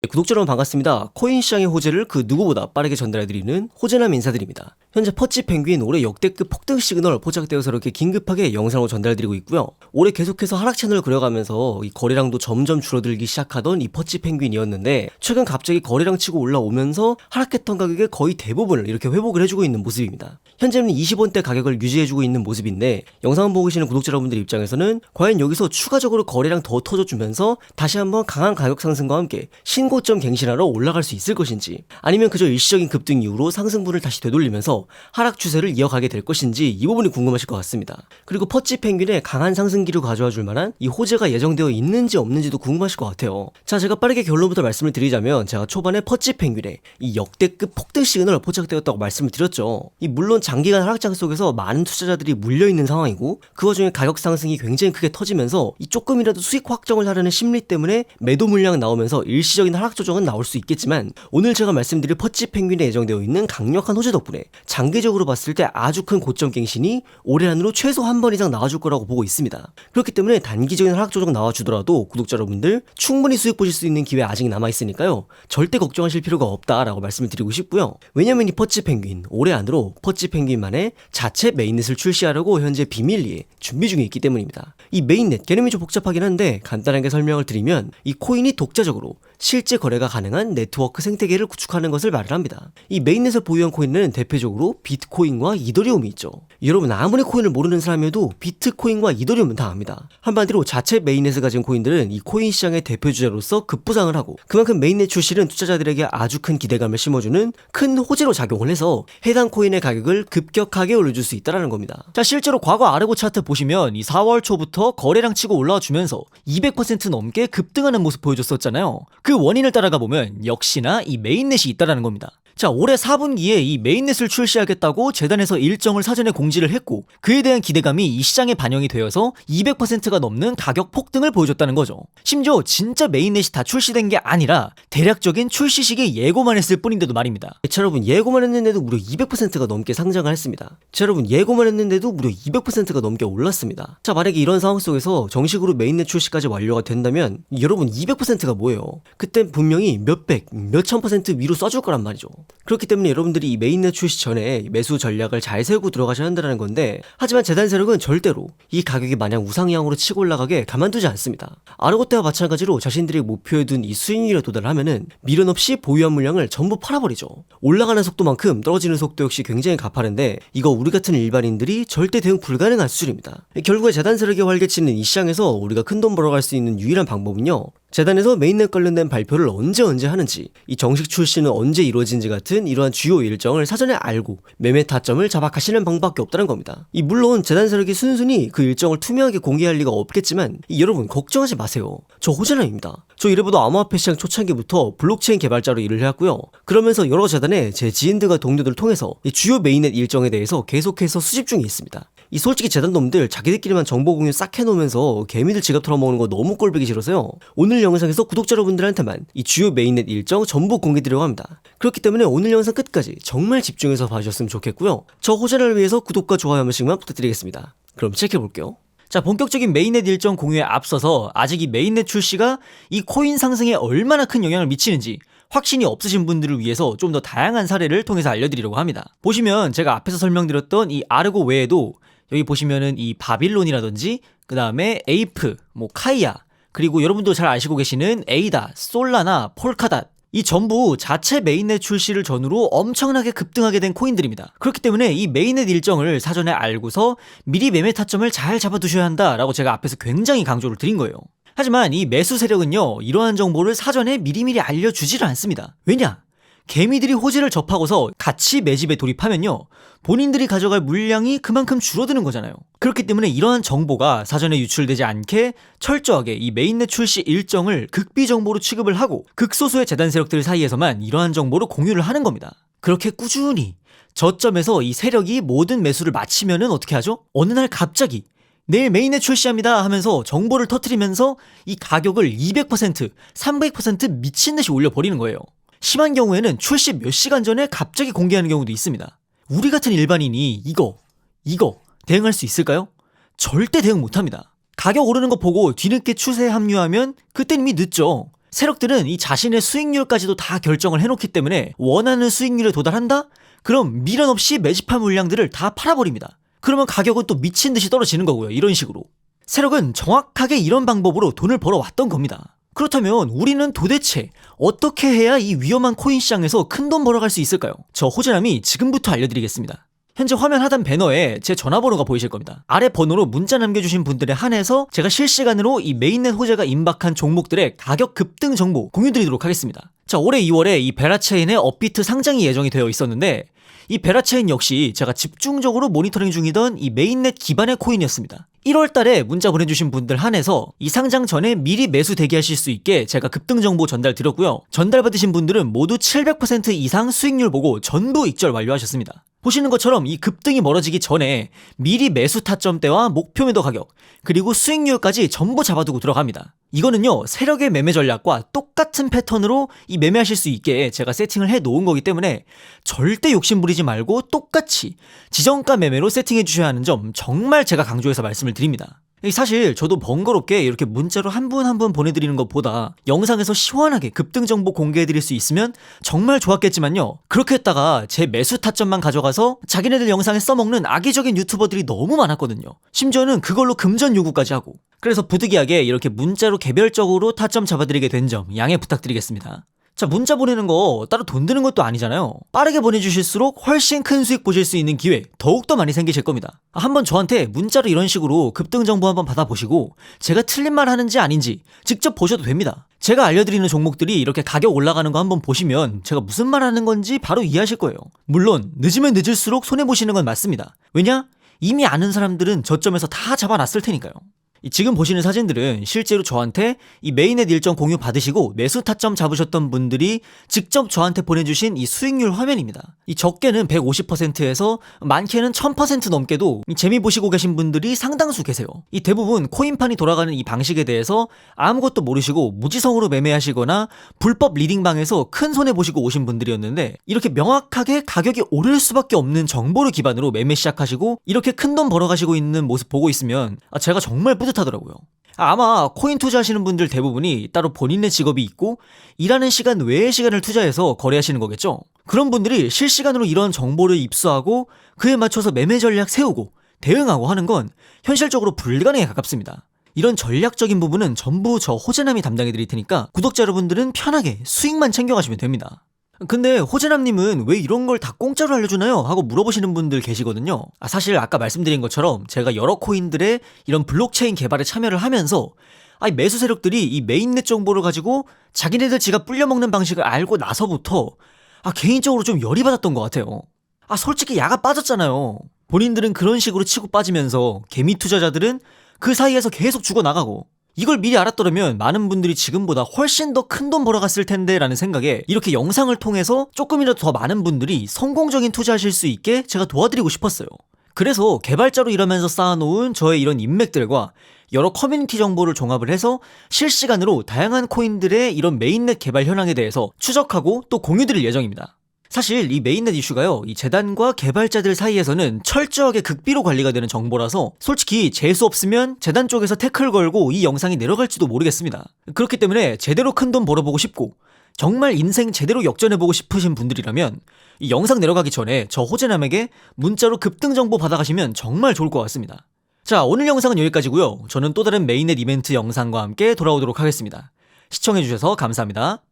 네, 구독자 여러분 반갑습니다. 코인 시장의 호재를 그 누구보다 빠르게 전달해드리는 호재남 인사드립니다. 현재 퍼치 펭귄 올해 역대급 폭등 시그널 포착되어서 이렇게 긴급하게 영상으로 전달드리고 있고요. 올해 계속해서 하락 채널을 그려가면서 이 거래량도 점점 줄어들기 시작하던 이 퍼치 펭귄이었는데 최근 갑자기 거래량 치고 올라오면서 하락했던 가격의 거의 대부분을 이렇게 회복을 해주고 있는 모습입니다. 현재는 20원대 가격을 유지해주고 있는 모습인데 영상을 보고 계시는 구독자 여러분들 입장에서는 과연 여기서 추가적으로 거래량 더 터져주면서 다시 한번 강한 가격 상승과 함께 신고점 갱신하러 올라갈 수 있을 것인지 아니면 그저 일시적인 급등 이후로 상승분을 다시 되돌리면서 하락 추세를 이어가게 될 것인지 이 부분이 궁금하실 것 같습니다. 그리고 퍼치 펭귄의 강한 상승기를 가져와 줄 만한 이 호재가 예정되어 있는지 없는지도 궁금하실 것 같아요. 자, 제가 빠르게 결론부터 말씀을 드리자면 제가 초반에 퍼치 펭귄의 이 역대급 폭등 시그널 포착되었다고 말씀을 드렸죠. 이 물론 장기간 하락장 속에서 많은 투자자들이 물려 있는 상황이고 그 와중에 가격 상승이 굉장히 크게 터지면서 이 조금이라도 수익 확정을 하려는 심리 때문에 매도 물량 나오면서 일시적인 하락 조정은 나올 수 있겠지만 오늘 제가 말씀드릴 퍼치 펭귄에 예정되어 있는 강력한 호재 덕분에 장기적으로 봤을 때 아주 큰 고점 갱신이 올해 안으로 최소 한 번 이상 나와줄 거라고 보고 있습니다. 그렇기 때문에 단기적인 하락 조정 나와주더라도 구독자 여러분들 충분히 수익 보실 수 있는 기회 아직 남아 있으니까요. 절대 걱정하실 필요가 없다라고 말씀을 드리고 싶고요. 왜냐면 이 퍼치 펭귄 올해 안으로 퍼치 펭귄만의 자체 메인넷을 출시하려고 현재 비밀리에 준비 중에 있기 때문입니다. 이 메인넷 개념이 좀 복잡하긴 한데 간단하게 설명을 드리면 이 코인이 독자적으로 실제 거래가 가능한 네트워크 생태계를 구축하는 것을 말을 합니다. 이 메인넷을 보유한 코인은 대표적으로 비트코인과 이더리움이 있죠. 여러분 아무리 코인을 모르는 사람이어도 비트코인과 이더리움은 다 압니다. 한마디로 자체 메인넷을 가진 코인들은 이 코인 시장의 대표 주자로서 급부상을 하고 그만큼 메인넷 출시는 투자자들에게 아주 큰 기대감을 심어주는 큰 호재로 작용을 해서 해당 코인의 가격을 급격하게 올려줄 수 있다는 겁니다. 자, 실제로 과거 아르고 차트 보시면 이 4월 초부터 거래량 치고 올라와 주면서 200% 넘게 급등하는 모습 보여줬었잖아요. 그 원인을 따라가 보면 역시나 이 메인넷이 있다라는 겁니다. 자, 올해 4분기에 이 메인넷을 출시하겠다고 재단에서 일정을 사전에 공지를 했고 그에 대한 기대감이 이 시장에 반영이 되어서 200%가 넘는 가격 폭등을 보여줬다는 거죠. 심지어 진짜 메인넷이 다 출시된 게 아니라 대략적인 출시 시기 예고만 했을 뿐인데도 말입니다. 자 여러분 예고만 했는데도 무려 200%가 넘게 상장을 했습니다. 자 여러분 예고만 했는데도 무려 200%가 넘게 올랐습니다. 자 만약에 이런 상황 속에서 정식으로 메인넷 출시까지 완료가 된다면 여러분 200%가 뭐예요? 그땐 분명히 몇백, 몇천 퍼센트 위로 쏴줄 거란 말이죠. 그렇기 때문에 여러분들이 이 메인넷 출시 전에 매수 전략을 잘 세우고 들어가셔야 한다는 건데 하지만 재단 세력은 절대로 이 가격이 마냥 우상향으로 치고 올라가게 가만두지 않습니다. 아르고 때와 마찬가지로 자신들이 목표에 둔 이 수익률에 도달하면은 미련 없이 보유한 물량을 전부 팔아버리죠. 올라가는 속도만큼 떨어지는 속도 역시 굉장히 가파른데 이거 우리 같은 일반인들이 절대 대응 불가능한 수준입니다. 결국에 재단 세력이 활개치는 이 시장에서 우리가 큰 돈 벌어갈 수 있는 유일한 방법은요. 재단에서 메인넷 관련된 발표를 언제 언제 하는지, 이 정식 출시는 언제 이루어진지 같은 이러한 주요 일정을 사전에 알고 매매 타점을 자박하시는 방법밖에 없다는 겁니다. 이 물론 재단 세력이 순순히 그 일정을 투명하게 공개할 리가 없겠지만 이 여러분 걱정하지 마세요. 저 호재남입니다. 저 이래봬도 암호화폐 시장 초창기부터 블록체인 개발자로 일을 해왔고요. 그러면서 여러 재단에 제 지인들과 동료들을 통해서 이 주요 메인넷 일정에 대해서 계속해서 수집 중에 있습니다. 이 솔직히 재단 놈들 자기들끼리만 정보 공유 싹 해놓으면서 개미들 지갑 털어먹는 거 너무 꼴보기 싫어서요. 오늘 영상에서 구독자 여러분들한테만 이 주요 메인넷 일정 전부 공개드리려고 합니다. 그렇기 때문에 오늘 영상 끝까지 정말 집중해서 봐주셨으면 좋겠고요. 저 호재를 위해서 구독과 좋아요 한 번씩만 부탁드리겠습니다. 그럼 체크해볼게요. 자, 본격적인 메인넷 일정 공유에 앞서서 아직 이 메인넷 출시가 이 코인 상승에 얼마나 큰 영향을 미치는지 확신이 없으신 분들을 위해서 좀 더 다양한 사례를 통해서 알려드리려고 합니다. 보시면 제가 앞에서 설명드렸던 이 아르고 외에도 여기 보시면은 이 바빌론이라든지 그 다음에 에이프, 뭐 카이아 그리고 여러분도 잘 아시고 계시는 에이다, 솔라나, 폴카닷 이 전부 자체 메인넷 출시를 전후로 엄청나게 급등하게 된 코인들입니다. 그렇기 때문에 이 메인넷 일정을 사전에 알고서 미리 매매 타점을 잘 잡아두셔야 한다라고 제가 앞에서 굉장히 강조를 드린 거예요. 하지만 이 매수 세력은요, 이러한 정보를 사전에 미리미리 알려주지를 않습니다. 왜냐? 개미들이 호재를 접하고서 같이 매집에 돌입하면요, 본인들이 가져갈 물량이 그만큼 줄어드는 거잖아요. 그렇기 때문에 이러한 정보가 사전에 유출되지 않게 철저하게 이 메인넷 출시 일정을 극비 정보로 취급을 하고 극소수의 재단 세력들 사이에서만 이러한 정보를 공유를 하는 겁니다. 그렇게 꾸준히 저점에서 이 세력이 모든 매수를 마치면은 어떻게 하죠? 어느 날 갑자기 내일 메인넷 출시합니다 하면서 정보를 터트리면서 이 가격을 200%, 300% 미친 듯이 올려버리는 거예요. 심한 경우에는 출시 몇 시간 전에 갑자기 공개하는 경우도 있습니다. 우리 같은 일반인이 이거, 이거 대응할 수 있을까요? 절대 대응 못합니다. 가격 오르는 거 보고 뒤늦게 추세에 합류하면 그땐 이미 늦죠. 세력들은 이 자신의 수익률까지도 다 결정을 해놓기 때문에 원하는 수익률에 도달한다? 그럼 미련 없이 매집한 물량들을 다 팔아버립니다. 그러면 가격은 또 미친 듯이 떨어지는 거고요. 이런 식으로. 세력은 정확하게 이런 방법으로 돈을 벌어왔던 겁니다. 그렇다면 우리는 도대체 어떻게 해야 이 위험한 코인 시장에서 큰 돈 벌어갈 수 있을까요? 저 호재남이 지금부터 알려드리겠습니다. 현재 화면 하단 배너에 제 전화번호가 보이실 겁니다. 아래 번호로 문자 남겨주신 분들에 한해서 제가 실시간으로 이 메인넷 호재가 임박한 종목들의 가격 급등 정보 공유드리도록 하겠습니다. 자, 올해 2월에 이 베라체인의 업비트 상장이 예정이 되어 있었는데 이 베라체인 역시 제가 집중적으로 모니터링 중이던 이 메인넷 기반의 코인이었습니다. 1월 달에 문자 보내주신 분들 한해서 이 상장 전에 미리 매수 대기하실 수 있게 제가 급등 정보 전달 드렸고요. 전달 받으신 분들은 모두 700% 이상 수익률 보고 전부 익절 완료하셨습니다. 보시는 것처럼 이 급등이 멀어지기 전에 미리 매수 타점 대와 목표 매도 가격 그리고 수익률까지 전부 잡아두고 들어갑니다. 이거는요 세력의 매매 전략과 똑같은 패턴으로 이 매매하실 수 있게 제가 세팅을 해 놓은 거기 때문에 절대 욕심 부리지 말고 똑같이 지정가 매매로 세팅해 주셔야 하는 점 정말 제가 강조해서 말씀을 드립니다. 이 사실 저도 번거롭게 이렇게 문자로 한 분 한 분 보내드리는 것보다 영상에서 시원하게 급등 정보 공개해드릴 수 있으면 정말 좋았겠지만요. 그렇게 했다가 제 매수 타점만 가져가서 자기네들 영상에 써먹는 악의적인 유튜버들이 너무 많았거든요. 심지어는 그걸로 금전 요구까지 하고. 그래서 부득이하게 이렇게 문자로 개별적으로 타점 잡아드리게 된 점 양해 부탁드리겠습니다. 자, 문자 보내는 거 따로 돈 드는 것도 아니잖아요. 빠르게 보내주실수록 훨씬 큰 수익 보실 수 있는 기회 더욱더 많이 생기실 겁니다. 아, 한번 저한테 문자로 이런 식으로 급등 정보 한번 받아보시고 제가 틀린 말 하는지 아닌지 직접 보셔도 됩니다. 제가 알려드리는 종목들이 이렇게 가격 올라가는 거 한번 보시면 제가 무슨 말 하는 건지 바로 이해하실 거예요. 물론 늦으면 늦을수록 손해보시는 건 맞습니다. 왜냐? 이미 아는 사람들은 저점에서 다 잡아놨을 테니까요. 이 지금 보시는 사진들은 실제로 저한테 이 메인넷 일정 공유 받으시고 매수 타점 잡으셨던 분들이 직접 저한테 보내주신 이 수익률 화면입니다. 이 적게는 150%에서 많게는 1000% 넘게도 이 재미 보시고 계신 분들이 상당수 계세요. 이 대부분 코인판이 돌아가는 이 방식에 대해서 아무것도 모르시고 무지성으로 매매하시거나 불법 리딩방에서 큰 손해 보시고 오신 분들이었는데 이렇게 명확하게 가격이 오를 수밖에 없는 정보를 기반으로 매매 시작하시고 이렇게 큰 돈 벌어가시고 있는 모습 보고 있으면 아, 제가 정말 뿌 듯하더라고요. 아마 코인 투자하시는 분들 대부분이 따로 본인의 직업이 있고 일하는 시간 외의 시간을 투자해서 거래하시는 거겠죠? 그런 분들이 실시간으로 이런 정보를 입수하고 그에 맞춰서 매매 전략 세우고 대응하고 하는 건 현실적으로 불가능에 가깝습니다. 이런 전략적인 부분은 전부 저 호재남이 담당해 드릴 테니까 구독자 여러분들은 편하게 수익만 챙겨가시면 됩니다. 근데 호재남님은 왜 이런 걸 다 공짜로 알려주나요? 하고 물어보시는 분들 계시거든요. 아, 사실 아까 말씀드린 것처럼 제가 여러 코인들의 이런 블록체인 개발에 참여를 하면서 아니 매수 세력들이 이 메인넷 정보를 가지고 자기네들 지가 불려먹는 방식을 알고 나서부터 아 개인적으로 좀 열이 받았던 것 같아요. 아 솔직히 야가 빠졌잖아요. 본인들은 그런 식으로 치고 빠지면서 개미 투자자들은 그 사이에서 계속 죽어 나가고 이걸 미리 알았더라면 많은 분들이 지금보다 훨씬 더 큰 돈 벌어갔을 텐데 라는 생각에 이렇게 영상을 통해서 조금이라도 더 많은 분들이 성공적인 투자하실 수 있게 제가 도와드리고 싶었어요. 그래서 개발자로 일하면서 쌓아놓은 저의 이런 인맥들과 여러 커뮤니티 정보를 종합을 해서 실시간으로 다양한 코인들의 이런 메인넷 개발 현황에 대해서 추적하고 또 공유 드릴 예정입니다. 사실 이 메인넷 이슈가요, 이 재단과 개발자들 사이에서는 철저하게 극비로 관리가 되는 정보라서 솔직히 재수 없으면 재단 쪽에서 태클 걸고 이 영상이 내려갈지도 모르겠습니다. 그렇기 때문에 제대로 큰 돈 벌어보고 싶고 정말 인생 제대로 역전해보고 싶으신 분들이라면 이 영상 내려가기 전에 저 호재남에게 문자로 급등 정보 받아가시면 정말 좋을 것 같습니다. 자, 오늘 영상은 여기까지고요. 저는 또 다른 메인넷 이벤트 영상과 함께 돌아오도록 하겠습니다. 시청해주셔서 감사합니다.